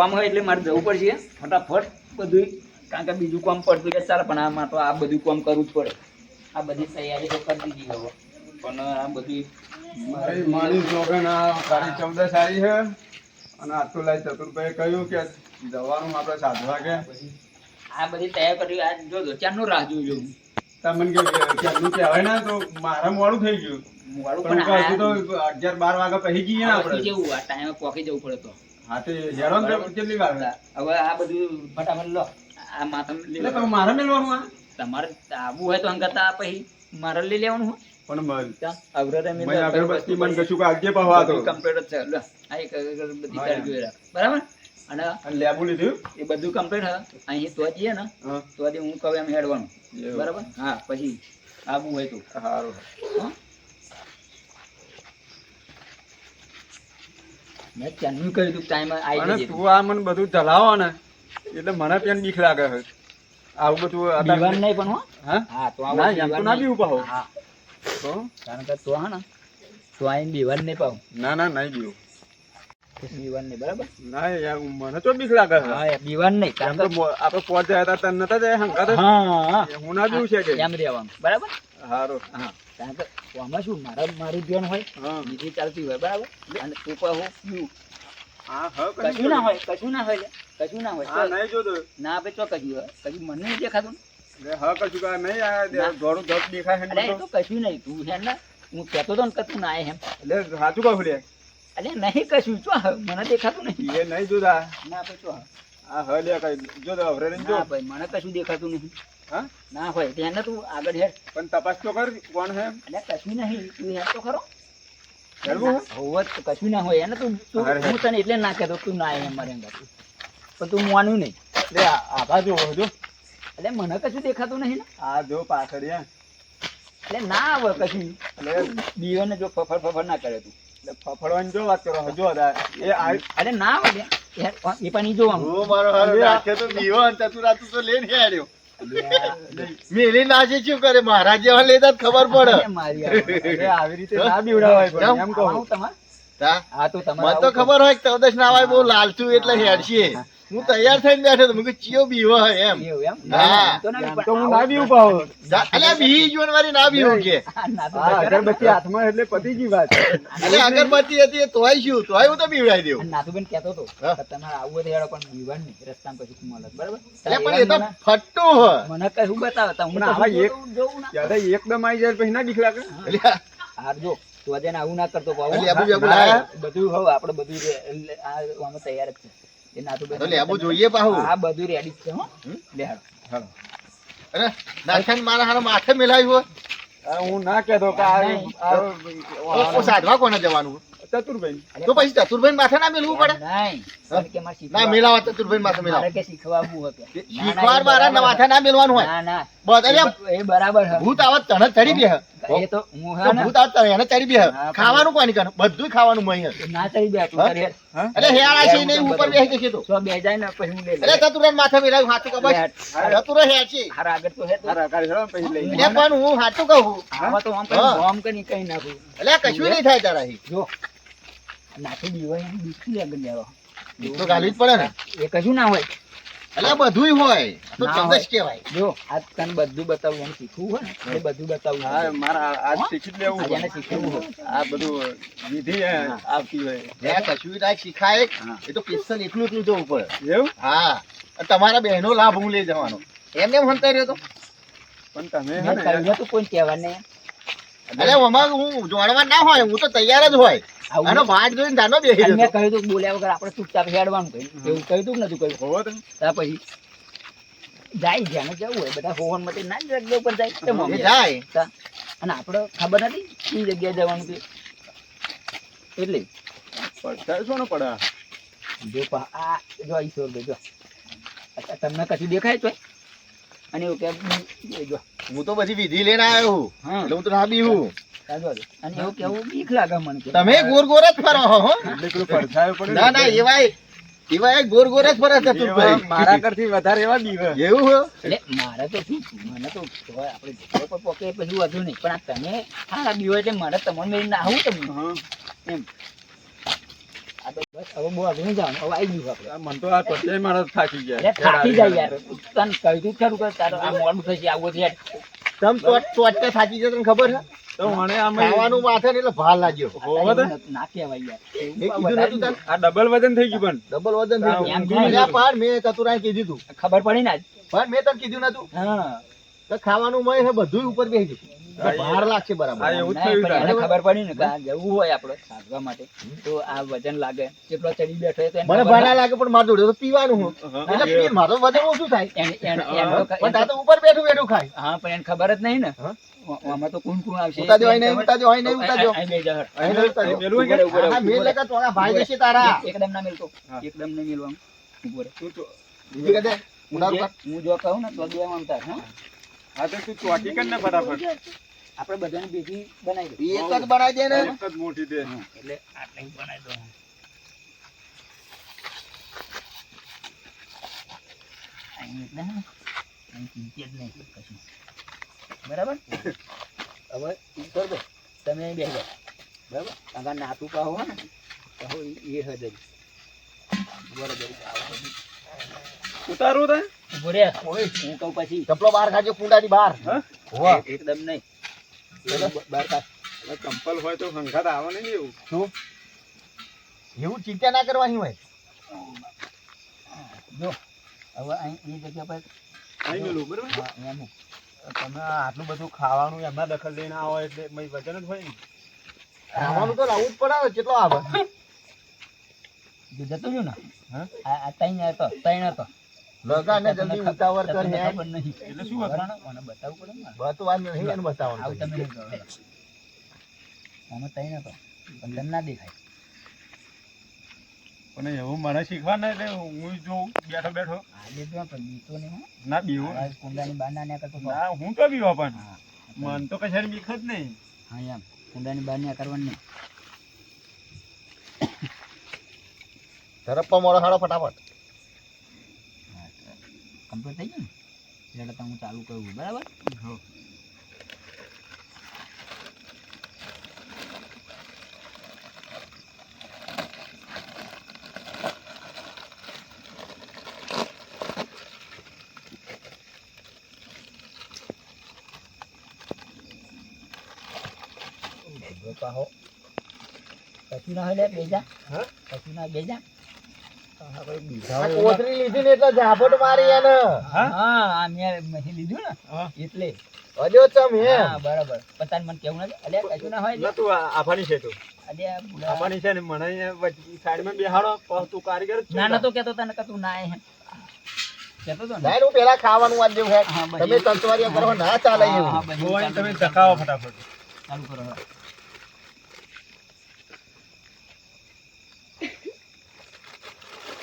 કામ હોય એટલે મારે જવું પડશે. ફટાફટ બધું કારણ કે બીજું કામ પડતું કે ચાલ પણ આમાં તો આ બધું કામ કરવું જ પડે. આ બધી તૈયારી તો કરી દીધી હવે. પણ આ બધી ભાઈ મારી જોગન આ તારી ચૌદસ આવી છે. અને આટલું લાઈ ચતુરભાઈ કહ્યું કે જવાનું આપણે સાધવા કે આ બધી તૈયાર કરી આ જોજો ચારનું રાહ જોજો તમને કે ક્યારનું કહેવાય ના તો મારે મોડું થઈ ગયું. મોડું પણ તો અગિયાર બાર વાગ્યા પછી આ વસ્તુ આપણે. કેવું? આ ટાઈમે પોકી જવું પડે તો. હા તે હેરો તો કેટલી વાર હવે આ બધું ફટાફટ લો. આ માથા લઈ એટલે લો. મારે મેળવાનું આ? તમારે આવું હોય તો અંગત પછી મારે લઈ લેવાનું હોય પણ મલ ત્યાં અગ્રતા મેં મેં અગરબત્તી મને કશું કે આજે પહવા તો. કમ્પ્લીટ છે. લો આ એક અગરબત્તી ચાલુ બરાબર? અને લેબુ લીધું? એ બધું કમ્પ્લીટ હા. અહીં તો જઈએ ને તો હું કહું એમ હેડવાનું. બરાબર? હા પછી આવું હોય તો. સારું. હો? મેં ત્યાંનું કહ્યું તું ટાઈમ આવી તું આ મને બધું ચલાવો ને એટલે મને ત્યાં બીક લાગે છે. આવું બધું દીવાન નહીં પણ હા. હા? તો ના, એમ તો ના નહીં. બીવું પાહો. હા. તો? કારણ કે તો હા ને તો આઈને દીવાન નહીં પાવ. ના ના નહીં બીવું. દીવાન નહીં બરાબર? ના યાર મને તો બીક લાગે છે. હા નહીં કારણ કે આપણે પહોંચ જાય હતા તને નતા જાય હંગાત હા હું. ના બીવું છે કે? એમ રહેવાનું. બરાબર? સારું હા કારણ કે આમાં શું? મારા મારું ધ્યાન હોય? બીજી ચાલતી હોય બરાબર? અને તું પણ હું પીવું હા હા કશું ના હોય કશું ના હોય કશું ના હોય નહીં જોતો. ના આપે તો કશું હોય? કશું મને નહીં દેખાતું? હા કશું કાંઈ નહીં આ દોડું દોડ દેખાય અરે તો કશું નહીં. તું છે ને હું કહેતો તો ને કે તું ના એમ એટલે સાચું કહું લે. અરે નહીં કશું. ચો મને દેખાતું નહીં. એ નહીં જોતા. ના આપે ચો. આ હ લે કઈ જો તો જો. ભાઈ મને કશું દેખાતું નહીં. હા? ના હોય ત્યાં ને તું આગળ હેડ. પણ તપાસ તો કર કોણ હે? અરે કશું નહીં તું હેડ તો ખરો. હે? કશું ના હોય એને તું. હું તને એટલે ના કહેતો તું ના એમ મારે અંગાથી. પણ તું માન્યું નહીં. એટલે આભા જો જો. એટલે મને કશું દેખાતું નહીં ને? આ જો પાછળ એટલે ના આવે કશું. એટલે દીવાને જો ફફડ ફફડ ના કરે તું. એટલે ફફડવાની જો વાત કરો હજુ હતા એ અરે ના આવે એ પણ ઈ જોવાનું. મારો મારો હારો તો નાખે અંતર તું રાતું તો લઈને હેડ્યો. અલ્યા, મેલી નાચે શું કરે? મારા જેવા લેતા ખબર પડે. મારી આવી. રીતે ના બીવડાવાય એમ કહું. તમારે? હા તો તમારે તો ખબર હોય કે ચૌદશ ના હોય બહુ લાલચું એટલે હેડશે હું તૈયાર થઈને બેઠો તો મેં ચિયો બીવો એમ. એમ? હા. તો તો હું ના બીવું પાહો અલ્યા બી જોન વાળી ના બીવું કે. તો. અગરબત્તી હાથમાં એટલે પતી ગઈ વાત. એટલે અગરબત્તી હતી તોય શું? તોય હું તો બીવડાવી દઉં નાતુબેન કહેતો હતો તમારે આવું હોય તો હેડો પણ દીવાન નહીં. રસ્તામાં પછી મળે. બરાબર? એટલે પણ એ તો મને- ફટ્ટું હ. મને બતાવે હમણાં હું પણ તો આવા એક- જોઉં- જોઉં એકદમ આવી જાય પછી ના બીક લાગે. અલ્યા હાર જો તું આજે આવું ના કરતો? બધું હવે આપણે બધું આ આમાં તૈયાર જ છે. એ નાથુબેન તો લેબુ જોઈએ પાહું. હા બધું રેડી છે હો. લે હાલો. અરે નાથાને મારા હારો માથે મેલાવ્યું હોય હું ના કહેતો કે આ- તો સાધવા કોને જવાનું? ચતુરભાઈ. તો પછી ચતુરભાઈ માથે ના મેલવું પડે? ના મેલાવા ચતુરભાઈ માથે મેલાવ. કે હતું. શીખવાર મારા માથે ના મેલવાનું હોય. ના ના. બસ એ બરાબર. ભૂત આવત તને ચડી બે એ તો ભૂત આવત એને ચડી બે ખાવાનું કોની કર? બધું ખાવાનું મહી ના ચડી બે તું હા? તારી હેઠ. હા? એટલે હેળા છે નહીં ઉપર બેસી જશે તો. સો બે જાય ને પછી હું લઈ લઉં. એટલે ચતુરન માથે મેલાવ્યું હાથું કે બસ. લે, ચતુર હે છે. હાર આગળ તો હે તો. હારા કાઢી હેડો પછી લઈ એટલે પણ હું હાથું કહું. તો આમ કઈ નાખું એટલે કશું નહીં થાય તારાથી જો. નાખી દીવાય આગળ. તો ગાલવી જ પડે ને. એ કશું ના હોય. એટલે બધું હોય. તો ના કહેવાય. જો આજ તને બધું બતાવું એમ શીખવું હોય ને એ બધું બતાવું. હા મારા આજ શીખી લેવું હોય. એને શીખવું હોય. આ બધું વિધિ આવતી હોય. જ્યાં કશું રાખ શીખાય. એ તો પેશન એકલું એકલું જવું પડે એવું? હા. તમારા બહેનો લાભ હું લઈ જવાનો. એમને એમ હંતાઈ રહ્યો તો? પણ તમે હતું કોઈ કહેવા નહીં. અરે આમાં હું જોડવા ના હોય હું તો તૈયાર જ હોય. આનો વાટ જોઈને જાનો બેસી અને મેં કહ્યું હતું બોલ્યા વગર આપણે ચૂપચાપ હેડવાનું કહ્યું. એવું કહ્યું કે નતું કહ્યું? હોવો તમે ત્યાં પછી જાય જ્યાં જવું હોય બધા હોવન માટે ના જ જગ્યા ઉપર જાય. તો મમ્મી જાય. અને આપણે ખબર નથી કઈ જગ્યાએ જવાનું છે એટલે. પડતા શું પડે? જો આ જો ઈશ્વર જો. તમને કશું દેખાય છે અને એવું કે જો. હું તો પછી વિધિ લઈને આવ્યો છું. એટલે હું તો ના બીવું સાચું અને એવું કેવું? બીક લાગે મને તમે ગોર ગોર જ ફરો હો. ને. ના એવાય એવાય ગોર ગોર જ ફરે છે તું ભાઈ મારા કરતી વધારે એવા દીવે એવું હો એટલે મારે તો શું મને તો આપણે જગ્યા પર પોકે પછી વધુ નહીં. પણ આ તમે હા બીવો એટલે મારે તમને ના આવું તમને એમ. હવે છે તો મને આમ ખાવાનું માથે એટલે ભાર લાગ્યો? ના કહેવાય આ ડબલ વજન થઈ ગયું પણ ડબલ વજન થઈ ગયું. અલ્યા પણ મેં કીધું તું ખબર પડી ને પણ મેં તને કીધું નતું હા કે ખાવાનું મળે છે બધું ઉપર બેસી જશે લાગશે બરાબર. ખબર પડી ને આ જવું હોય આપણે સાધવા માટે. તો આ વજન લાગે. કેટલો ચડી બેઠો તો મને ખબર લાગે પણ મારે જોડે તો પીવાનું હું એટલે વજન ઓછું થાય. તો પણ તો ઉપર બેઠું બેઠું ખાય. હા પણ એને ખબર જ નહીં ને. આમાં તો કોણ કોણ આવશે અહીં નહીં અહીં નહીં. અહીં બે. અહીં નહીં? હા, લગા ભાઈ જશે તારા. એકદમ ના મિલતો. એકદમ નહીં મિલવાનું. તું તો- હું જે- કહું ને તો બે આમતા હા? હા તો તું ચોકી કર ને ફટાફટ. આપણે બધાને ભેગી બનાવી દઈએ એક જ બનાવી દે ને. એક જ મોટી દે. એટલે આટલી બનાવી દો. બરાબર? હવે ઈ તમે અહીં બેસી બરાબર? આગળ નાતું કહો ને. કહો એ હજરી બરાબર. ઉતારું તા. ઊભો ઓય હું કહું પછી. ચપલો બહાર ખાજો કુંડાની બહાર. હા? હોવા. એકદમ નહીં. બહાર કાઢ. ચંપલ હોય તો સંઘાત આવે નહીં એવું. શું? એવું ચિંતા ના કરવાની હોય. જો હવે અહીં એ જગ્યા પર અહીં મેલું બરોબર? હા, એમ તમે આટલું બધું ખાવાનું એમાં દખલ લઈને આવો એટલે મય વજન જ હોય ને. ખાવાનું તો લાવવું જ પડાવે ને, કેટલો આવે? જતો રહ્યો ને? હા? આ આ ત્રણ હતો ત્રણ હતો. લગા જલ્દી ઉતાવળ કર હે નહીં. એટલે શું હતું? મને બતાવવું પડે ને બતવાનું નહીં એને આવું બતાવવાનું તમે આમાં ત્રણ હતો ના દેખાય. પણ એવું મને શીખવાને એટલે હું જોઉં બેઠો બેઠો. આજે તો પણ બીતો નહીં ના બીવું. આ કુંડાની બહાર ના નીકળતો તો. ના હું તો બીવા પણ. મન તો કશાની બીક જ નહીં. હા એમ. કુંડાની બહાર ના કરવાનું નહીં. ધરપ્પા મોડો હાડો ફટાફટ. કમ્પ્લીટ થઈ ગયું ને એટલે તો હું ચાલુ કરું છું. બરાબર ઊભો પાહો. કશું ના હોય લે બેજા હા? કશું ના બેજા આ લીધી ને એટલે ઝાપટ મારી એને. હા? હા આ મેં મહી લીધું ને. એટલે. હજો ચમ હે બરાબર. પણ મને કેવું નથી. અલ્યા કશું ના હોય લે. નતું આફાની છે તું. આફાની છે ને મને સાઈડમાં બેહાડો તું કારીગર ના કેતો તને કે તું ના હે કેતો તો ના. હું પેલા ખાવાનું જેવું હે. તમે. કરો ના એવું. ફટાફટ. ચાલુ કરો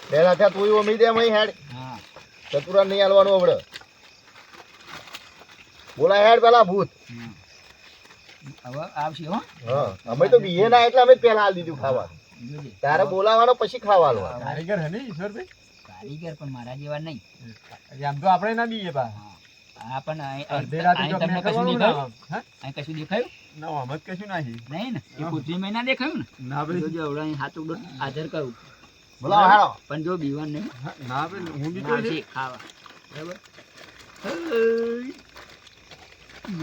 પેલા ત્યાં તું ઉમી દે મહી હેડ. ચતુરા નહીં હાલવાનું હમણે. બોલા હેડ પેલા ભૂત. હવે આવશે હો. હા. અમે તો બીએ ના એટલે અમે જ હાલ દીધું ખાવા તારે બોલાવાનો પછી ખાવાનું કારીગર હે ને ઈશ્વરભાઈ? કારીગર પણ મારા જેવા નહીં. આમ તો આપણે ના બીએ પા હા. હા, પણ અહીં- અડધે અહીં રાતે અહીં જો તમને કશું દેખાયું? અહીં કશું દેખાયું? ના આમ કશું નહીં. નહીં ને? એ હા. કોથળીમાં દેખાયું ને? ના ભાઈ. જોજો હવે અહીં હાથ ઉડો. હાજર કરું. બોલાવો હાલો. પણ જો બીવાન નહીં. ના ભાઈ હું બી તો ખાવા. બરાબર?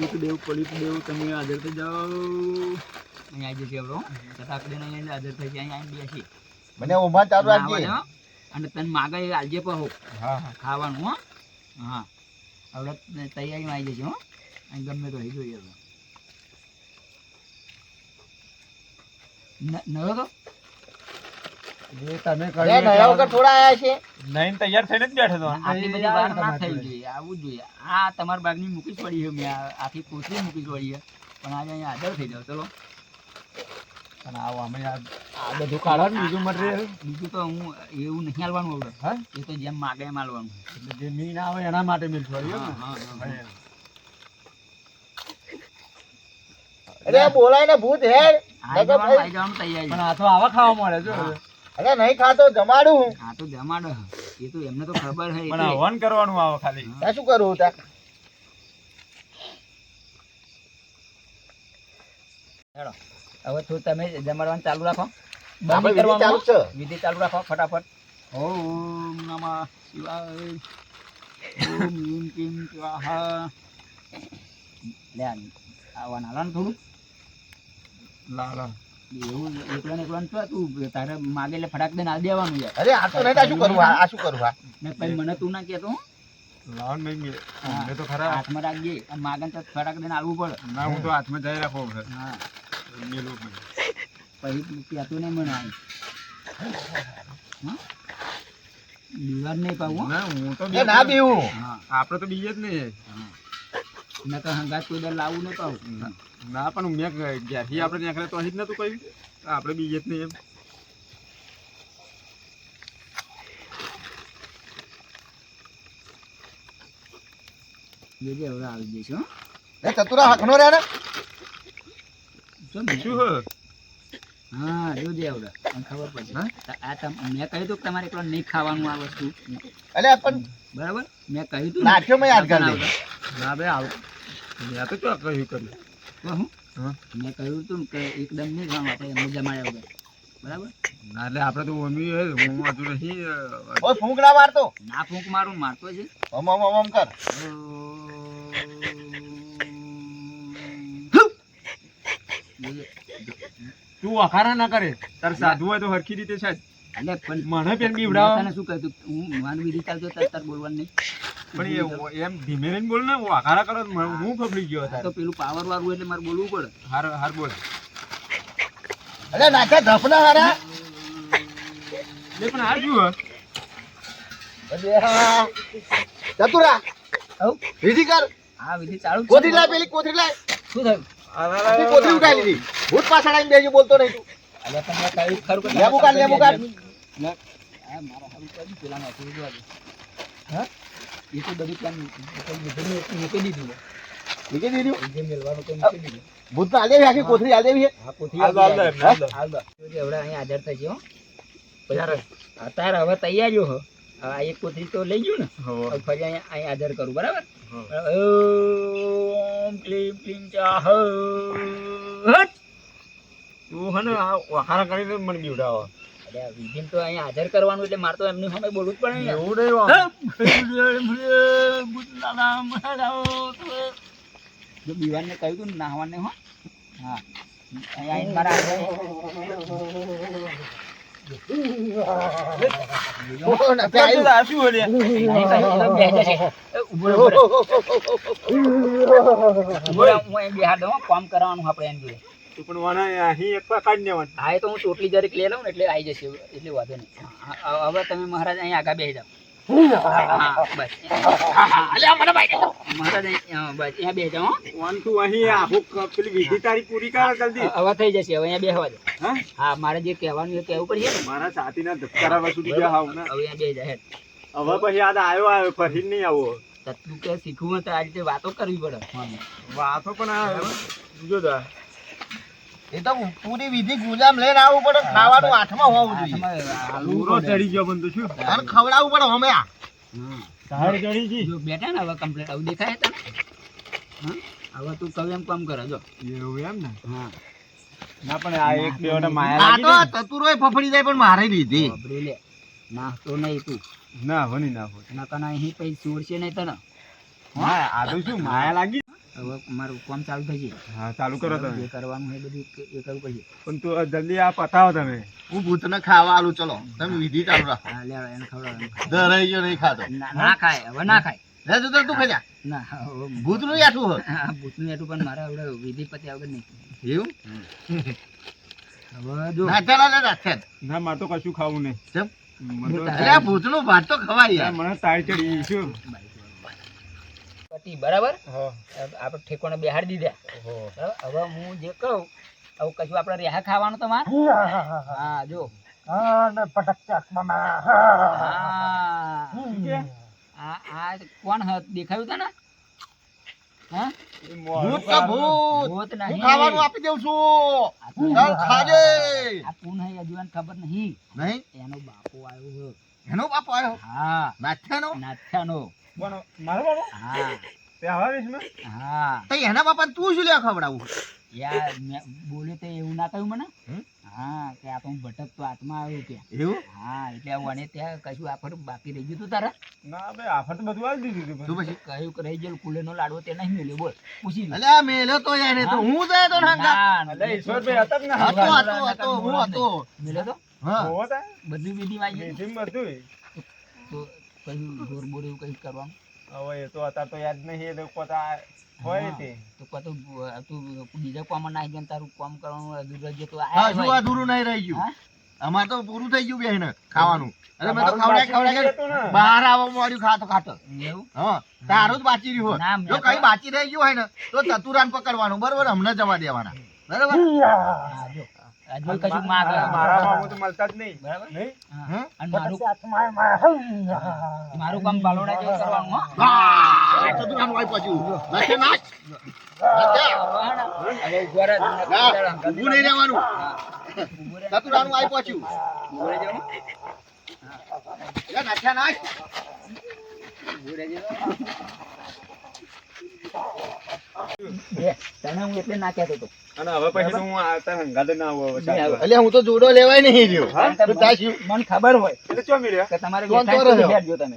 એક દેવ પડી દેવ તમે હાજર થઈ જાઓ. અહીં આવી જશે આપણો ચટાકડી ને અહીંયા હાજર થઈ જાય અહીંયા બેસી. મને ઊભા ચાલુ રાખજે. અને તને માગે આલજે પણ હો. ખાવાનું હો. હા. હવે તૈયારીમાં આવી જશે હો. અહીં ગમે તો રહી જોઈએ નવો તો? જે તમે અરે નયા વગર થોડા આયા છે. નહીં તૈયાર થઈને જ બેઠો તો. આટલી બધી વાર ના થવી જોઈએ આવું જોઈએ. આ તમારા બાગની મૂકી પડી છે મેં આખી કોથળી મૂકી પડી છે. પણ આજે અહીંયા હાજર થઈ જાવ ચલો. અને આવો અમે આ આ બધું કાઢો બીજું મટીરિયલ બીજું તો હું એવું નહીં હાલવાનું આવડે. હા? એ તો જેમ માગે એમ હાલવાનું. એટલે જે મીન આવે એના માટે મિલ છોડ્યો. અરે બોલાય ને ભૂત હે પણ આ તો આવા ખાવા મળે જો. અરે નહીં ખાતો જમાડું. ખાતો જમાડો. એ તો એમને તો ખબર હે પણ હવન કરવાનું આવો ખાલી. શું કરું તા? હેડો. હવે તો તમે જમાડવાનું ચાલુ રાખો. બંધ કરવાનું ચાલુ છે. વિધિ ચાલુ રાખો ફટાફટ. ઓમ નમઃ શિવાય. ઓમ યમ કિમ સ્વાહા લે આવવાના થોડું. લાલા એવું એકલા ને એકલા ને તું તારે માગે એટલે ફટાક દઈને આ દેવાનું યાર અરે આ તો નહીં આ શું કરું? આ આ શું કરું? આ ને પછી મને તું ના કહેતો હો. નહીં મેં તો ખરા. હાથમાં રાખજે. અને તો ફટાક દઈને આલવું પડે. ના હું તો હાથમાં જઈ રાખો હા. મેલું પછી કહેતું નહીં મને. હા? દીવાર નહીં પાવું હો. ના હું તો ના આપણે તો બીજે જ નહીં. મેં તો હંગાત કોઈ દર લાવવું નતો ના પણ મેં ઘેરથી આપણે નીકળે તો અહીં જ નતું કહ્યું આપણે બીજે જ નહીં એમ. જોજે હવે આવી જઈશું એ ચતુરા હકનો રે ને શું શું હે? હા જોજે આવડે મને ખબર પડશે હા? આ તમ મેં કહ્યું હતું કે તમારે એકલો નહીં ખાવાનું આ વસ્તુ. અલે પણ બરાબર? મેં કહ્યું હતું નાખ્યો મેં યાદ કરી દે. ના બે આવ મેં તો કહ્યું કર્યું? મેં કહ્યું કે એકદમ નહીં ખાવાનું આપણે એમને જમાડ્યા વગર. બરાબર? ના એટલે આપણે તો ઓમી હે હું હજુ નહીં અ, ફૂંક ના મારતો. ના ફૂંક મારું મારતો છે. ઓમ ઓમ ઓમ ઓમ કર. તું વખારા ના કરે. તાર સાધુ હોય તો હરખી રીતે છે. એટલે પણ મને પેન બીવડાવ. તને શું કહ્યું તું? હું માનવી રીતે ચાલતો તાર તાર બોલવાનું નહીં. પણ એ એમ ધીમે રહીને બોલ ને આકારા કરો હું ખબરી ગયો તો પેલું પાવર વાળું એટલે મારે બોલવું પડે. હાર હાર બોલ. અરે નાખે ધપના હારા. પણ હાર જુઓ. ચતુરા વિધિ કર. હા વિધિ ચાલુ જ કોથળી લાય પેલી કોથળી લાય. શું થયું? ઉઠાઈ લીધી. ભૂત પાછળ આવીને બેસી બોલતો નહીં તું. ખરું લેબુ કાઢ, લેબુ કાઢ. મારા હારું હા? એ તો બધું મૂકી દીધું, મૂકી દીધું? જે તો મૂકી દીધું. ભૂત આખી કોથળી છે. જોજે હવે અહીં હાજર થઈ હો. અત્યારે હવે તૈયારીઓ હો. આ એક કોથળી તો લઈ ગયું ને. ફરી અહીંયા અહીં હાજર કરું બરાબર. ઓમ ક્લીમ ક્લીમ ચાહ તું હે ને આ વખારા કરીને મને બીવડાવો. વિધિન તો અહીંયા હાજર કરવાનું એટલે મારે તો એમની સામે બોલવું જ પડે ને એવું નહીં. જો બીવાનને કહ્યું હતું નાહવાને હો? હા. અહીંયા મારા કામ કરવાનું આપણે એમ જોઈએ તું પણ વાના અહીં એક પા કાઢી દેવાનું. હા એ તો હું ચોટલી જરીક લઈ લઉં ને એટલે આવી જશે એટલે વાંધો નહીં. હવે તમે મહારાજ અહીં આગળ બેસી જાઓ. હા બસ. હા, હા, અલ્યા, મને બાઈ દે. મહારાજ અહીં, બસ અહીંયા બેસી જાઓ હો. તું અહીં આખું પેલી વિધિ તારી પૂરી કર જલ્દી. હવે થઈ જશે હવે અહીંયા બેસવા દે. હા? હા મારે જે કહેવાનું એ કહેવું પડશે ને. મારા ધબકારા વસુ બીજા હાવ હવે અહીંયા જાય હવે પછી યાદ આવ્યો આવ્યો ફરી નહીં આવો. તું કે શીખવું તો આ રીતે વાતો કરવી પડે. વાતો પણ આ જો દા એ તો પૂરી વિધિ ગુલામ લઈને આવવું પડે ખાવાનું હાથમાં હોવું જોઈએ. પૂરો ચડી ગયો બંધ શું? અને ખવડાવવું પડે અમે આ. હા. ચડી ગઈ. જો બેઠા ને હવે કમ્પ્લીટ હવે દેખાય તને? હવે તું કહું એમ કામ કરે જો. એવું એમ ને? હા. ના પણ આ એક બે વટા માયા આ તો ચતુરોય ફફડી જાય પણ મારે લીધી. વાપરી લે. ના તો નહીં તું. ના હો નહીં ના હો ના કના અહીં પછી છોડશે નહીં તને. હા આ તો શું માયા લાગી હવે મારું કામ ચાલુ થઈ જાય હા ચાલુ કરો તમે. જે કરવાનું હોય બધું એ- કરવું પછી પણ તું જલ્દી આ પતાવો તમે. હું ભૂતને ખાવા આલું ચલો. તમે વિધિ ચાલુ રાખો. હા લે એને ખવડાવવાનું ધરાઈ ગયો નહીં ખાતો. ના ખાય હવે ના ખાય. લે તો તું ખાઈ ના ભૂતનું યાઠું હોય. હા ભૂતનું એટલું પણ મારે આવડે વિધિ પતિ આવડે નહીં. એવું? હવે જો. ના ચાલો ના ના મારે તો કશું ખાવું નહીં. કેમ? ભૂતનું ભાત તો ખવાય મને તાળી ચડી ગઈ શું પતિ બરાબર? આપણે ઠેકોને બેહાડી દીધા. હવે હું જે કહું હવે કશું આપણે રેહા ખાવાનું તમારે? હા જો. હા આ આ કોણ દેખાયું તને? હા? ભૂત તો ભૂત? ભૂત હું ખાવાનું આપી દઉં છું. ચાલ ખાજે. આ કોણ હે હજુ ખબર નહીં. નહીં? એનો બાપો આવ્યો એનો બાપો આવ્યો? હા. નાથ્યાનો? નાથાનો મારો બાબા હા. તે આવા વેશમાં હા. તો એના બાપા તું શું લે ખવડાવું? યાર મેં બોલે તે એવું ના કહ્યું મને? હા કે આ તો હું ભટકતો આત્મા આવ્યો કે. એવું? હા એટલે વને ત્યાં કશું આફર બાકી રહી ગયું તું તારા? ના બે આફત બધું આવી દીધું તું પછી? કહ્યું કે રહી ગયેલું કુલેનો લાડવો તે નહીં મેલ્યો બોલ પૂછી અલે અલ્યા મેલ્યો તો એને તો હું? જાય તો ના ના, અલે ઈશ્વરભાઈ હતા ને હતો હતો હતો હું હતો. મેલ્યો તો? હા. બધું વિધિ વાગી બધું તો કયું જોર બોર એવું કઈ કરવાનું? હવે તો અત્યારે તો યાદ નહીં એ લોકો હોય તે. તો કતો તું બીજા કામ ના આવી તારું કામ કરવાનું અધૂરું રહી તો હા શું અધૂરું નહીં રહી ગયું? અમારે તો પૂરું થઈ ગયું બેન ખાવાનું. અરે મેં તો ખવડાય ખવડાય. બહાર આવવા મળ્યું ખાતો ખાતો. એવું? હા તારું જ બાકી રહ્યું હોય. જો કઈ બાકી રહી ગયું હોય ને તો ચતુરાન પકડવાનું. બરોબર? હમણાં જવા દેવાના. બરોબર? અજમલ કશું માગ. મારા મામો તો મળતા જ નહીં. બરાબર? નહીં? અને મારું મારું કામ બાલોડા જેવું કરવાનું હા. તો દુકાન વાય પાછું. નાખે નાખ. અરે ઊભા રહે ઊભું નહીં રહેવાનું. સતુરાનું આઈ પહોંચ્યું ઊભું રહેજો નાખ્યા નાખ. ઊભું રહેજો તને હું એટલે ના કહેતો હતો. અને હવે પછી હું આ તારા હંગાતે ના આવું હવે બે હવે. એટલે હું તો જોડો લેવાય નહીં રહ્યો. કારણ કે તો તાશ્યું. મને મને ખબર હોય એટલે ચો મળ્યા કે તમારે કોણ બેઠા તો જ રહ્યો? બેઠા જ જો તમે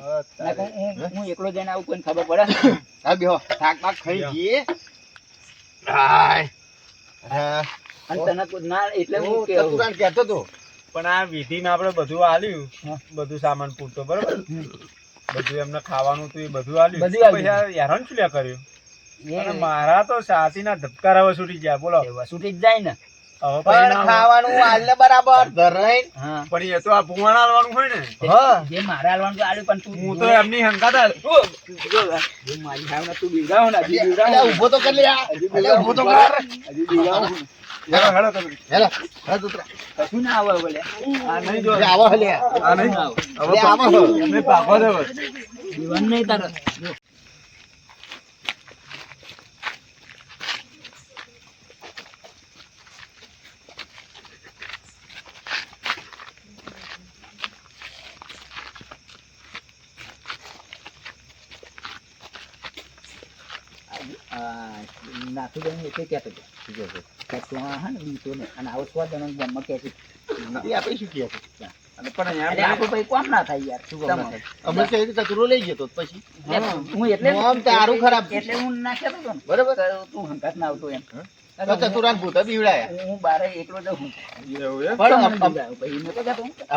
હું હું એકલો જઈને આવું કોઈને ખબર પડે? હા બેહો. થાક પાક ખાઈ જઈએ. હાય. હા. અને તને કોઈ ના એટલે હું કહેતો તો. પણ આ વિધિમાં આપણે બધું આલ્યું. બધું સામાન પૂરતો બરોબર? બધું એમને ખાવાનું હતું એ બધું આલ્યું. પછી હેરાન શું લ્યા કર્યું? મારા તો સાતીના ધબકારા હવે છૂટી ગયા બોલો. છૂટી જ જાય ને. પણ ખાવાનું આલે બરાબર ધરાઈ પણ એ તો આ ભુવાણ આલવાનું હોય ને. જે મારે હાલવાનું તો પણ તું હું તો એમની હંગાત જે મારી હાવને તું બીવડાવો ને હજી બીવડાવો. અલ્યા તો કર લે આ. અલ્યા તો કર. હજી બીવડાવો. હેલો, હેલો તમે. હેલો હેલો તુતરા. કશું ના આવે બોલે. આ નહીં જો. આવો લે. આ નહીં. ના હવે આવો હો. એમને પાપા જીવન નહીં તારે જો. આ ને એટલે કહેતો હતો. કે તું આ હે ને બીતો ને અને આવો સ્વાદ અને ગામમાં કહે છે. એ આપણે શું કહીએ અને પણ એટલે એમ આ તો પછી કોમ ના થાય યાર શું કામ? અમે કહી દીધું કચરો લઈ જતો તો પછી હું એટલે મોમ તારું ખરાબ છે. એટલે હું ના કહેતો હતો. બરાબર તો તું હંકાત ના આવતો એમ તો ચતુરાન ભૂતા બીવડાયા હું બારે એકલો જ હું એવું એમ? પણ અમ- તો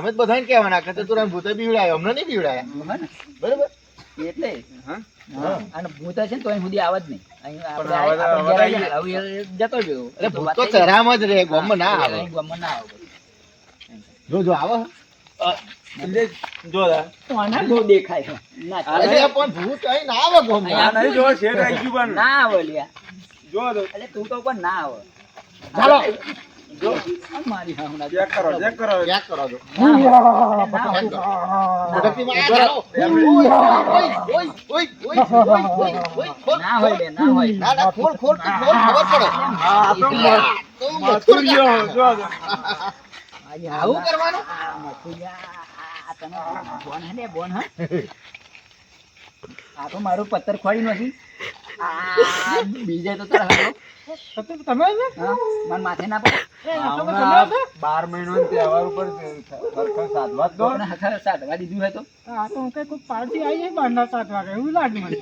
તો બધાને કહેવાના કે ચતુરાન ભૂતા બીવડાયા અમને નહીં બીવડાયા? બરાબર એટલે. અને ભૂત છે ને તો અહીં સુધી આવત નહીં. ના આવે. જો જો તું તો પણ ના આવે. આ તો મારું પથ્થર ખોડી નથી. બીજે તો તમે મન માથે ના પડે. બાર મહિનો તહેવાર ઉપર સાધવા દો. દીધું હે આ તો હું કઈ કોઈ પાર્ટી આવી જાય બાંધા સાધવા એવું લાગ્યું મને.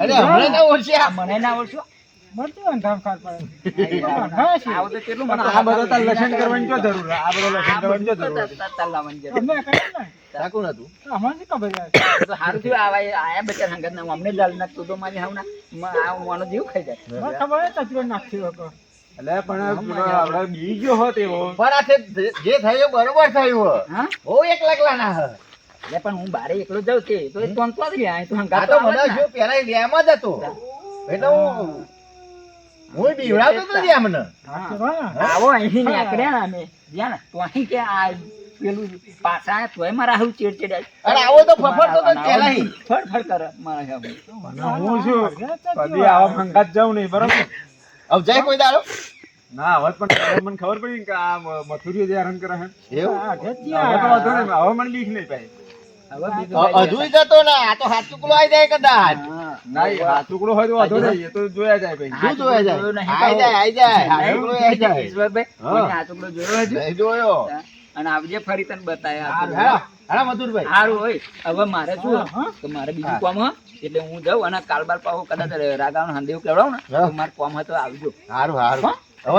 અરે હમણાં ના ઓળશે મને ના ઓળશો. જે અમે એટલે પણ આપણે બીજો હોત એવો. જે થયું બરોબર થયું હા હો? એક લાખ ના હ એટલે પણ હું બારે એકલો જાઉં તે તો એ તો અંતવા જ જ હતો. એટલે હું હું બીવડાવતો તો ત્યાં મને આવો અહીંથી નીકળ્યા ને અમે. જ્યાં ને તો અહીં કે આ પેલું પાછા તોય મારા આવું ચેડચેડાય. અરે આવો તો ફફડતો તો પેલાય. ફડ ફડ કરે મારા અને હું છું. કદી આવા મંગાત જાઉં નહીં બરાબર? હવે જાય કોઈ દાડો? ના હવે પણ મને ખબર પડી કે આ મથુરીઓ જે હેરાન કરે છે. એવું? હવે મને બીક નહીં પાછી હવે બીજું અ- કાંઈ હજુય જતો ના આ તો હાથ ટુકડો આવી જાય કદાચ. હા. હાથ ટુકડો હોય તો વાંધો નહીં એ તો જોયા જાય ભાઈ. શું જોયા જાય? જોયું જાય આઈ જાય હાથ ટુકડો આઈ જાય. ઈશ્વરભાઈ, હા. ટુકડો જોયો હજુ? જોયો. અને આવજે ફરી તને બતાય હેલો મધુરભાઈ. હારું હોય. હવે મારે શું કે મારે બીજું કોમ એટલે હું જાઉં અને કાલબાર બાર કદાચ રાગાવનો હંદેવ કેવડાવું ને હા. મારે કામ હતો આવજો. હારું સારું હો?